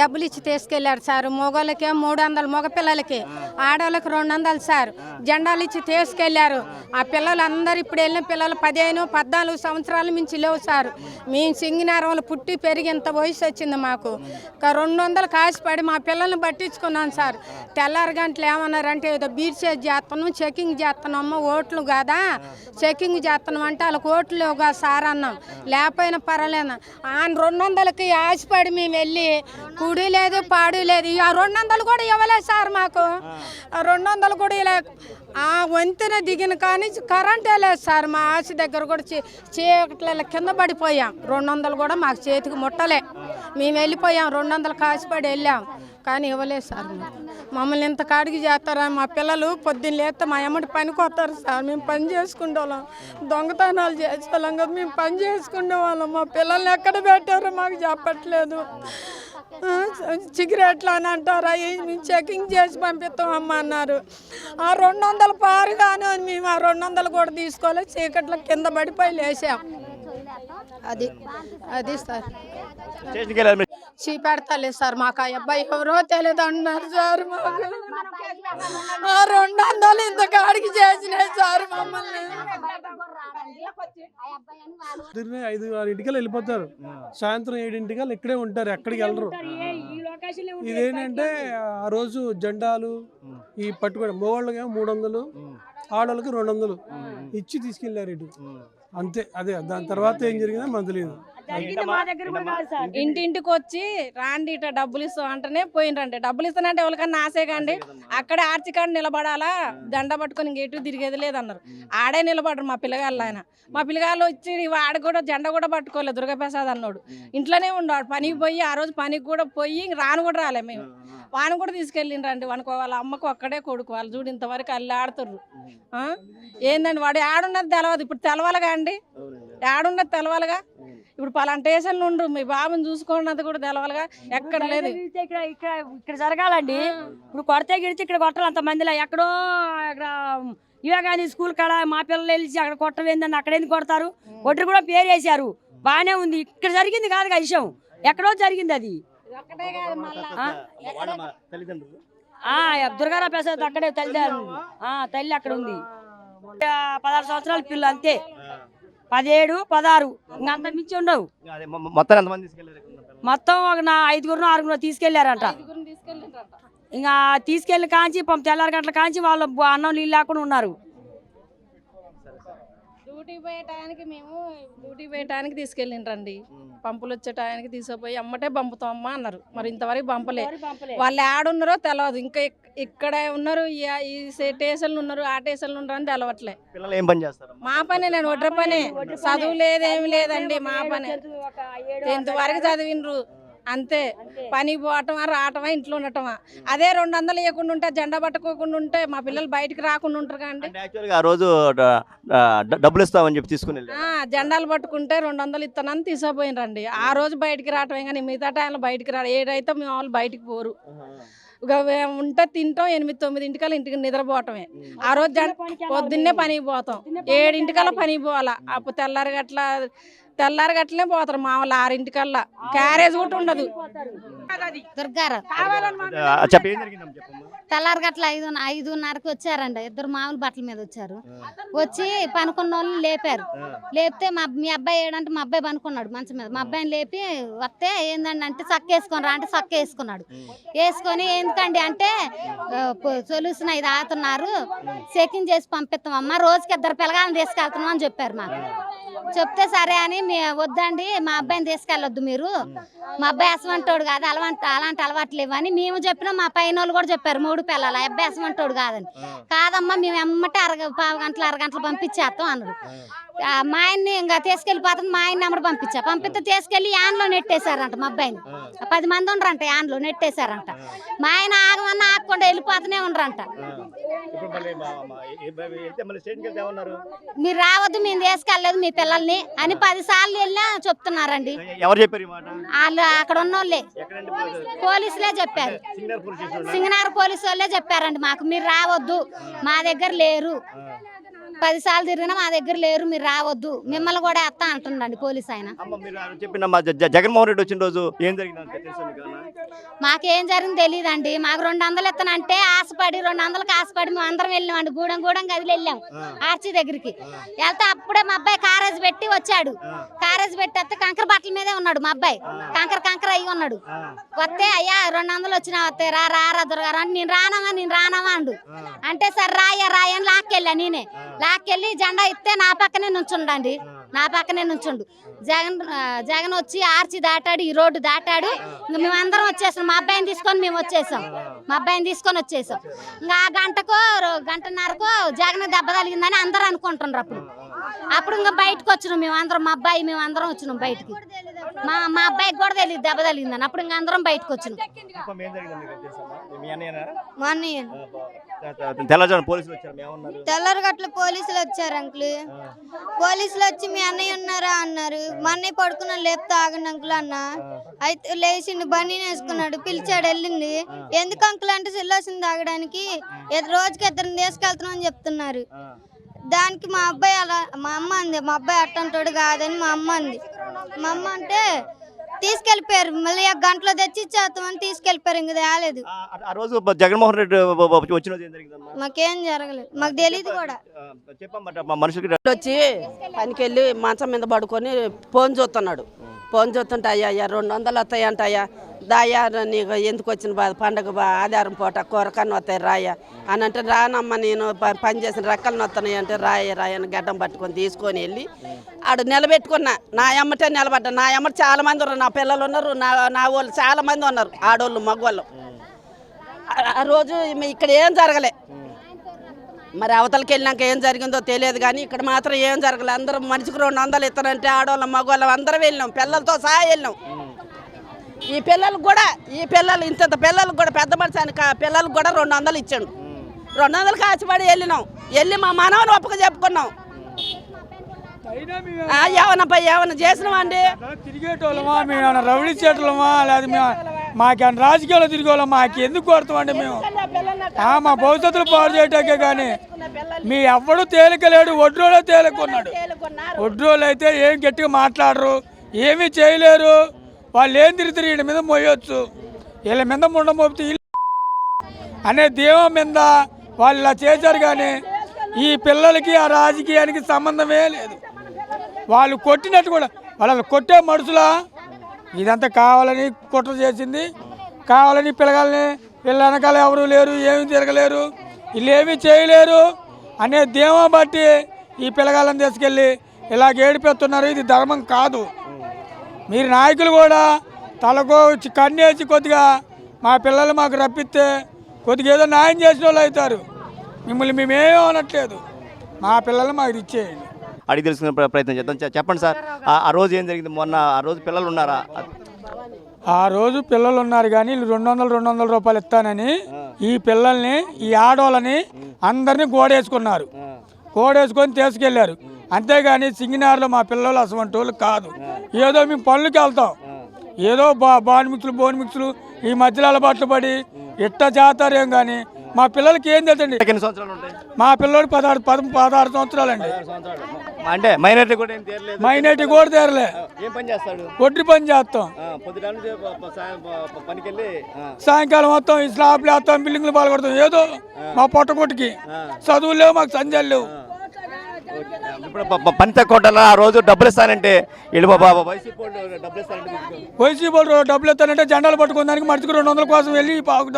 డబ్బులు ఇచ్చి తీసుకెళ్ళారు సార్. మగవాళ్ళకి మూడు వందలు మగ పిల్లలకి. ఆడవాళ్ళకి రెండు వందలు సార్. జెండాలు ఇచ్చి తీసుకెళ్ళారు ఆ పిల్లలు అందరు ఇప్పుడు వెళ్ళిన పిల్లలు పదిహేను పద్నాలుగు సంవత్సరాల మించి లేవు సార్. మేము సింగినారంలో పుట్టి పెరిగి ఇంత వయసు వచ్చింది మాకు. రెండు వందలు కాసిపడి మా పిల్లల్ని పట్టించుకున్నాం సార్. తెల్లారి గంటలు ఏమన్నారంటే ఏదో బీట్ చేసి చేస్తున్నాం చెకింగ్ చేస్తున్నాము ఓట్లు కాదా? చెకింగ్ చేస్తున్నాం అంటే వాళ్ళకి ఓట్లు లేవుగా సార్ అన్నాం. లేకపోయినా పర్వాలేదు. ఆయన రెండు వందలకి ఆశపడి మేము వెళ్ళి కుడి లేదు పాడు లేదు. ఆ రెండు వందలు కూడా ఇవ్వలేదు సార్ మాకు. ఆ. రెండు వందలు కూడా ఇలా ఆ వంతెన దిగిన కానీ కరెంటే లేదు సార్. మా ఆశ దగ్గర కూడా చీకట్ల కింద పడిపోయాం. రెండు వందలు కూడా మాకు చేతికి ముట్టలే. మేము వెళ్ళిపోయాం. రెండు వందలు కాసిపడి వెళ్ళాం. కానీ ఇవ్వలేదు సార్. మమ్మల్ని ఇంత కాడికి చేస్తారా? మా పిల్లలు పొద్దున్న లేస్తే మా అమ్మటి పనికి వస్తారు సార్. మేము పని చేసుకునే వాళ్ళం దొంగతనాలు చేసేవాళ్ళం కదా మేము పని చేసుకునే వాళ్ళం మా పిల్లల్ని ఎక్కడ పెట్టారో మాకు చెప్పట్లేదు. సిగరెట్లు అని అంటారా? మేము చెకింగ్ చేసి పంపిస్తాం అమ్మ అన్నారు. ఆ రెండు వందలు పారు కానీ మేము ఆ రెండు వందలు కూడా తీసుకోలేదు చీకట్లో కింద పడిపోయి లేసాం. అది అది సార్. స్టేషన్కి సార్ మాకు ఆ అబ్బాయి ఎవరో తెలియదు అన్నారు సార్ మాకు. ఆ రెండు వందలు ఇంత కాడికి చేసినాయి సార్ మమ్మల్ని. పొద్దున్నే ఐదు ఆరింటికల్లా వెళ్ళిపోతారు. సాయంత్రం ఏడింటికల్లా ఇక్కడే ఉంటారు ఎక్కడికి వెళ్ళరు. ఇదేంటంటే ఆ రోజు జెండాలు ఈ పట్టుకోవడం మగవాళ్ళకేమో మూడు వందలు ఆడవాళ్ళకి రెండు వందలు ఇచ్చి తీసుకెళ్ళారు ఇటు. అంతే అదే దాని తర్వాత ఏం జరిగిందో మనకు తెలియదు. ఇంటింటికి వచ్చి రాండి ఇట డబ్బులు ఇస్తాం అంటేనే పోయినరండి. డబ్బులు ఇస్తానంటే ఎవరికన్నా ఆశే కండి. అక్కడే ఆర్చికాడ నిలబడాలా? దండ పట్టుకొని ఇంక ఎటు తిరిగేది లేదన్నారు. ఆడే నిలబడరు మా పిల్లగాళ్ళు ఆయన. మా పిల్లగాళ్ళు వచ్చి ఆడ కూడా జెండా కూడా పట్టుకోలేదు దుర్గాప్రసాద్ అన్నాడు. ఇంట్లోనే ఉన్నాడు పనికి పోయి ఆ రోజు పనికి కూడా పోయి ఇంక రాను కూడా రాలే మేము. వాని కూడా తీసుకెళ్ళిండ్రండి. వానికి వాళ్ళ అమ్మకు ఒక్కడే కొడుకు. వాళ్ళు చూడు ఇంతవరకు అల్లి ఆడుతుర్రు ఆ? ఏందండి? వాడు ఆడున్నది తెలవదు. ఇప్పుడు తెలవాలిగా అండి? ఆడున్నది తెలవాలిగా? ఇప్పుడు పలానా స్టేషన్లు ఉండ్రు మీ బాబుని చూసుకున్నది కూడా తెలవాలిగా. ఎక్కడ లేదు. ఇక్కడ ఇక్కడ ఇక్కడ జరగాలండి. ఇప్పుడు కొడితే గిడితే ఇక్కడ కొట్టాలి అంత మందిలో ఎక్కడో అక్కడ వివేకానంద స్కూల్ కాడ మా పిల్లలు వెళ్ళి అక్కడ కొట్టవేందని అక్కడ ఎందుకు కొడతారు? కొట్టరు కూడా పేరు వేశారు. బాగానే ఉంది. ఇక్కడ జరిగింది కాదు విషయం. ఎక్కడో జరిగింది అది. దుర్గారావు ప్రసాద్ అక్కడే తల్లి ఆ తల్లి అక్కడ ఉంది. పదహారు సంవత్సరాల పిల్లలు అంతే. పదిహేడు పదహారు ఇంకా అంత మించి ఉండవు మొత్తం ఎంతమంది? మొత్తం ఒక నా ఐదుగురు ఆరుగురు తీసుకెళ్ళారంట. ఇంకా తీసుకెళ్ళి కాంచి పంప తెల్లారి గంటల కాంచి వాళ్ళు అన్నం నీళ్ళు లేకుండా ఉన్నారు డ్యూటీ పోయే టయానికి మేము డ్యూటీ పోయే టయానికి తీసుకెళ్ళిండ్రండి. పంపులు వచ్చే టయానికి తీసుకుపోయి అమ్మటే పంపుతాం అమ్మా అన్నారు. మరి ఇంతవరకు పంపలే. వాళ్ళు ఆడున్నారో తెలియదు ఇంకా ఇక్- ఇక్కడే ఉన్నారు ఈ- ఈ స్టేషన్లు ఉన్నారు ఆ స్టేషన్లు ఉన్నారు అని తెలవట్లే. పిల్లలు ఏం పని చేస్తారు మా పనే నేను ఒడ్ర పనే. చదువు లేదేమి లేదండి మా పనే. టెన్త్ వరకు చదివిండ్రు. అంతే. పనికి పోవటమా రావటమా ఇంట్లో ఉండటమా? అదే రెండు వందలు ఇవ్వకుండా ఉంటే జెండా పట్టుకోకుండా ఉంటే మా పిల్లలు బయటికి రాకుండా ఉంటారు కండి యాక్చువల్గా ఆ రోజు డబ్బులు ఇస్తామని చెప్పి తీసుకుని జెండాలు పట్టుకుంటే రెండు వందలు ఇస్తానని తీసుకుపోయినరండి ఆ రోజు బయటికి రావటమే కానీ మిగతా టైంలో బయటికి రా ఏడైతే మేము వాళ్ళు బయటికి పోరు. ఉంటే తింటాం ఎనిమిది తొమ్మిది ఇంటికల్లా ఇంటికి నిద్రపోవటమే. ఆ రోజు జెండ పొద్దున్నే పనికి పోతాం. ఏడింటికల్లా పనికి పోవాలా. అప్పుడు తెల్లారి గట్ల తెల్లారి గట్లనే పోతారు మా వాళ్ళు ఆరింటికల్లా. క్యారేజ్ కూడా ఉండదు. చెప్పమ్మా. తెల్లారి గట్ల ఐదు ఐదున్నరకి వచ్చారండి ఇద్దరు మామూలు బట్టల మీద వచ్చారు. వచ్చి పనుకున్న వాళ్ళని లేపారు లేపితే మా మీ అబ్బాయి ఏడంటే మా అబ్బాయి పనుకున్నాడు మంచం మీద. మా అబ్బాయిని లేపి వస్తే ఏందండి అంటే చక్క వేసుకొని రా అంటే చక్క వేసుకున్నాడు. వేసుకొని ఎందుకండి అంటే సొల్యూషన్ ఇది ఆతున్నారు చెకింగ్ చేసి పంపిస్తామమ్మా. రోజుకి ఇద్దరు పిల్లగాలను తీసుకెళ్తున్నాం అని చెప్పారు మాకు. చెప్తే సరే అని వద్దండి మా అబ్బాయిని తీసుకెళ్ళొద్దు మీరు. మా అబ్బాయి అసమంటోడు కాదు అలవాటు అలాంటి అలవాట్లు ఇవ్వని మేము చెప్పినా మా పైన కూడా చెప్పారు మూడు పిల్లలు అబ్బాయి అసమంటోడు కాదని. కాదమ్మా మేము ఎమ్మటే అరగ పావు గంటలు అరగంటలు పంపించేస్తాం అన్నాడు. ఆ, మా ఆయన్ని ఇంకా తీసుకెళ్ళిపోతుంది మా ఆయన నెంబర్ పంపించా. పంపిస్తే తీసుకెళ్ళి యాన్లో నెట్టేశారంట మా అబ్బాయిని. పది మంది ఉండరంట యాన్లో నెట్టేశారంట. మా ఆయన ఆగమన్నా ఆగకుండా వెళ్ళిపోతూనే ఉండరంట. మీరు రావద్దు మేము తీసుకెళ్ళలేదు మీ పిల్లల్ని అని పది సార్లు వెళ్ళినా చెప్తున్నారండి. ఎవరు చెప్పారు వాళ్ళు అక్కడ ఉన్న వాళ్ళే పోలీసులే చెప్పారు. సింగనార్ పోలీసు వాళ్ళే? చెప్పారండి మాకు. మీరు రావద్దు మా దగ్గర లేరు. సార్లు తిరిగినా మా దగ్గర లేరు మీరు రావద్దు. మిమ్మల్ని కూడా ఎత్తా అంటుండండి పోలీస్ ఆయన. చెప్పిన జగన్మోహన్ రెడ్డి వచ్చిన రోజు ఏం మీకు జరిగింది తెలియదండి మాకు రెండు వందలు ఇస్తానంటే ఆశపడి రెండు వందలకి ఆశపడి మేము అందరం వెళ్ళామండి గూడెం గూడెం గదిలి వెళ్ళాం ఆర్చి దగ్గరికి. వెళ్తే అప్పుడే మా అబ్బాయి కారేజ్ పెట్టి వచ్చాడు. కారేజ్ పెట్టి వస్తే కంకర బట్టల మీదే ఉన్నాడు మా అబ్బాయి. కంకర కంకర అయ్యి ఉన్నాడు. వస్తే అయ్యా రెండు వందలు వచ్చినా వస్తే రా రా రా దుర్గారా అంటే నేను రానమా నేను రానమా అండు. అంటే సరే రాయ రాయ అని లాక్కెళ్ళా నేనే. లాక్కెళ్ళి జెండా ఇస్తే నా పక్కనే నుంచుండండి. నా పక్కనే నుంచుండు. జగన్ జగన్ వచ్చి ఆర్చి దాటాడు ఈ రోడ్డు దాటాడు. ఇంక మేమందరం వచ్చేసాం. మా అబ్బాయిని తీసుకొని మేము వచ్చేసాం. మా అబ్బాయిని తీసుకొని వచ్చేసాం. ఇంకా ఆ గంటకో గంటన్నరకో జగన్ దెబ్బ తగిలిందని అందరూ అనుకుంటున్నారు అప్పుడు. అప్పుడు ఇంకా బయటకు వచ్చినాం మేము అందరం. మా అబ్బాయి మేము అందరం వచ్చినాం బయటికి. మా మా అబ్బాయికి కూడా తెలియదు దెబ్బ తగిలిందని. అప్పుడు ఇంకా అందరం బయటకు వచ్చినాం? మీ అన్నయ్య తెల్లరి గట్ల పోలీసులు వచ్చారు. అంకుల్. పోలీసులు వచ్చి మీ అన్నయ్య ఉన్నారా అన్నారు. మా అన్నయ్య పడుకున్న లేపుతా ఆగండి అంకుల్ అన్న. అయితే లేచిండు బండి వేసుకున్నాడు పిలిచాడు వెళ్ళింది. ఎందుకు అంకుల్ అంటే సిల్లోసింది తాగడానికి? ఎద- రోజుకి ఇద్దరిని తీసుకెళ్తున్నాం అని చెప్తున్నారు. దానికి మా అబ్బాయి అలా మా అమ్మ అంది మా అబ్బాయి అట్టంటాడు కాదని మా అమ్మ అంది. మా అమ్మ అంటే తీసుకెళ్ళిపోయారు మళ్ళీ ఒక గంటలో తెచ్చి ఇచ్చేస్తామని తీసుకెళ్ళిపోయారు ఇంక తేలేదు ఆ- ఆ రోజు జగన్మోహన్ రెడ్డి బ- బ- వచ్చిన రోజు ఏం జరిగిందమ్మా? మాకేం జరగలేదు. మాకు తెలియదు కూడా. ఆ, చెప్పమ్మా మనుషులకి వచ్చి పనికి వెళ్ళి మంచం మీద పడుకొని ఫోన్ చూస్తున్నాడు. ఫోన్ చూస్తుంటాయా అయ్యా రెండు వందలు వస్తాయి దాయా నీకు ఎందుకు వచ్చిన బాధ పండగ బా ఆధారం పూట కూరకన్ను వస్తాయి రాయ అని అంటే రానమ్మ నేను ప- పని చేసిన రెక్కలను వస్తున్నాయి అంటే రాయ రాయ అని గడ్డం పట్టుకొని తీసుకొని వెళ్ళి ఆడు నిలబెట్టుకున్నా. నా అమ్మటే నిలబడ్డా. నా ఎమ్మట చాలా మంది ఉన్నారు. నా పిల్లలు ఉన్నారు. నా నా వాళ్ళు చాలా మంది ఉన్నారు. ఆడోళ్ళు మగవాళ్ళు. ఆ రోజు ఇక్కడ ఏం జరగలే. మరి అవతలకి వెళ్ళినాక ఏం జరిగిందో తెలియదు కానీ ఇక్కడ మాత్రం ఏం జరగలేదు అందరం మనిషికి రెండు వందలు ఇస్తానంటే ఆడవాళ్ళం మగవాళ్ళం అందరం వెళ్ళినాం. పిల్లలతో సహా వెళ్ళినాం. ఈ పిల్లలకు కూడా ఈ పిల్లలు ఇంత పిల్లలకు కూడా పెద్ద మనిషి అని పిల్లలకు కూడా రెండు వందలు ఇచ్చాడు. రెండు వందలు కాచిపడి వెళ్ళినాం. వెళ్ళి మా మనవని ఒప్పక చెప్పుకున్నాం. ఆ, ఏమన్నా ఏమన్నా చేసినామండి తిరిగేటోళ్ళమా మేము రౌడీ చేటోళ్ళమా లేదా మేము మాకేమైనా రాజకీయాలు తిరిగేవాళ్ళం మాకు ఎందుకు కొడతామండి మేము? ఆ, మా భవిష్యత్తులు పాడు చేయటాకే కానీ మీ ఎవ్వడు తేలికలేడు ఒడ్రోలే తేలికున్నాడు. ఒడ్రోలు అయితే ఏం గట్టిగా మాట్లాడరు ఏమీ చేయలేరు. వాళ్ళు ఏం తిరిగి వీళ్ళ మీద మోయొచ్చు వీళ్ళ మీద ముండ మోపితే అనే దీవం మీద వాళ్ళు ఇలా చేశారు కానీ ఈ పిల్లలకి ఆ రాజకీయానికి సంబంధమే లేదు. వాళ్ళు కొట్టినట్టు కూడా వాళ్ళు కొట్టే మనుషులా ఇదంతా కావాలని కుట్ర చేసింది. కావాలని పిల్లగాల్ని వీళ్ళ వెనకాల ఎవరు లేరు ఏమీ తిరగలేరు వీళ్ళు ఏమీ చేయలేరు. అనే ధీమా బట్టి ఈ పిల్లగాళ్ళని తీసుకెళ్ళి ఇలా ఏడిపెడుతున్నారు ఇది ధర్మం కాదు. మీరు నాయకులు కూడా తలకు కన్నేసి కొద్దిగా మా పిల్లలు మాకు రప్పిస్తే కొద్దిగా ఏదో న్యాయం చేసిన వాళ్ళు అవుతారు. మిమ్మల్ని మేమేమీ అనట్లేదు. మా పిల్లలు మాకు ఇచ్చేయండి. అడిగి తెలుసుకునే ప్ర- ప్రయత్నం చేద్దాం. చెప్పండి సార్. ఆ- రోజు ఏం జరిగింది? మొన్న ఆ రోజు పిల్లలు ఉన్నారా? ఆ రోజు పిల్లలు ఉన్నారు కానీ రెండు వందలు రెండు వందల రూపాయలు ఇస్తానని ఈ పిల్లల్ని ఈ ఆడోళ్ళని అందరినీ గోడేసుకున్నారు. గోడేసుకొని తీసుకెళ్ళారు. అంతేగాని సింగినార్లో మా పిల్లలు అసలు వాళ్ళు కాదు. ఏదో మేము పనులకి వెళ్తాం. ఏదో బా బాన్ మిక్సులు బోన్ మిక్సులు ఈ మధ్యలో అలవాట్లు పడి ఇట్ట చేస్తారేం కానీ మా పిల్లలకి ఏం తెలుసండి? ఎన్ని సంవత్సరాలు ఉంటాయి? మా పిల్లోడు పదహారు పద పదహారు సంవత్సరాలండి. అంటే మైనారిటీ కూడా ఏం తీరలేదు? మైనార్టీ కూడా తీరలే. ఏం పని చేస్తాడు? ఒడ్రి పని చేస్తాం. పొద్దున నుంచి ప- ప- సాయం- ప- ప- పనికి వెళ్ళి ఆ, సాయంకాలం మొత్తం ఈ స్లాబ్లు వేస్తాం బిల్డింగ్లు పాల్గొడతాం. ఏదో మా పొట్టకొట్టుకి చదువులు లేవు మాకు సంధ్యాలు లేవు. ఇప్పుడు ప- ప- పని తక్కువ ఉండాలా ఆ రోజు డబ్బులు ఇస్తానంటే వీళ్ళు బాబా వైసీపీ డబ్బులు ఇస్తానంటే వైసీపీ డబ్బులు ఎత్తానంటే జెండాలు పట్టుకున్న దానికి మడిచికి రెండు వందల కోసం వెళ్ళి